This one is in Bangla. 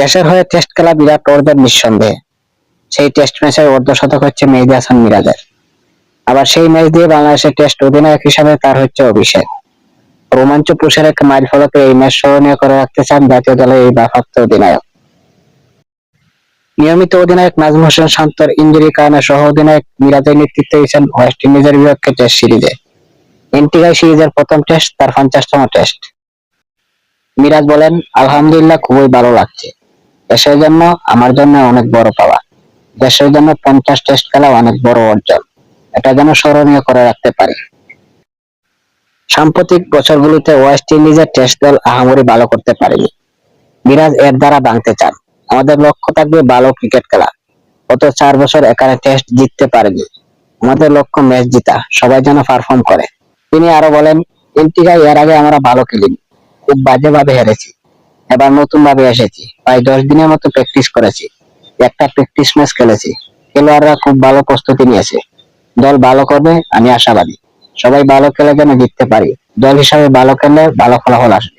দেশের হয়ে টেস্ট খেলা বিরাট অর্জন নিঃসন্দেহে। সেই টেস্ট ম্যাচের অর্ধশতক হচ্ছে মেহেদী হাসান মিরাজের। আবার সেই ম্যাচ দিয়ে বাংলাদেশের টেস্ট অধিনায়ক হিসাবে তার হচ্ছে অভিষেক। রোমাঞ্চ পুষের এক মাইল ফলকে এই ম্যাচ স্মরণীয় করে রাখতে চান জাতীয় দলের এই ভারপ্রাপ্ত অধিনায়ক। নিয়মিত অধিনায়ক নাজমুল হোসেন শান্তর ইঞ্জুরির কারণে সহ অধিনায়ক মিরাজের নেতৃত্ব দিয়েছেন ওয়েস্ট ইন্ডিজের বিপক্ষে টেস্ট সিরিজে। এনটিআই সিরিজের প্রথম টেস্ট তার পঞ্চাশতম টেস্ট মিরাজ বলেন, আলহামদুলিল্লাহ, খুবই ভালো লাগছে। দেশের জন্য আমার জন্য অনেক বড় পাওয়া। দেশের জন্য পঞ্চাশ টেস্ট খেলা অনেক বড় অর্জন। এটা যেন স্মরণীয় করে রাখতে পারি। সাম্প্রতিক বছরগুলোতে ওয়েস্ট ইন্ডিজের টেস্ট দল আহামরি ভালো করতে পারেনি। মিরাজ এর দ্বারা ভাঙতে চান। আমাদের লক্ষ্য থাকবে ভালো ক্রিকেট খেলা। গত চার বছর এখানে টেস্ট জিততে পারেনি। আমাদের লক্ষ্য ম্যাচ জিতা। সবাই যেন পারফর্ম করে। তিনি আরও বলেন এনটিকায় এর আগে আমরা ভালো খেলিনি। খুব বাজেভাবে হেরেছি। এবার নতুন ভাবে এসেছি। প্রায় দশ দিনের মতো প্র্যাকটিস করেছি। একটা প্র্যাকটিস ম্যাচ খেলেছি। খেলোয়াড়রা খুব ভালো প্রস্তুতি নিয়েছে। দল ভালো করবে, আমি আশাবাদী। সবাই ভালো খেলে যেন জিততে পারি। দল হিসাবে ভালো খেললে ভালো ফলাফল আসবে।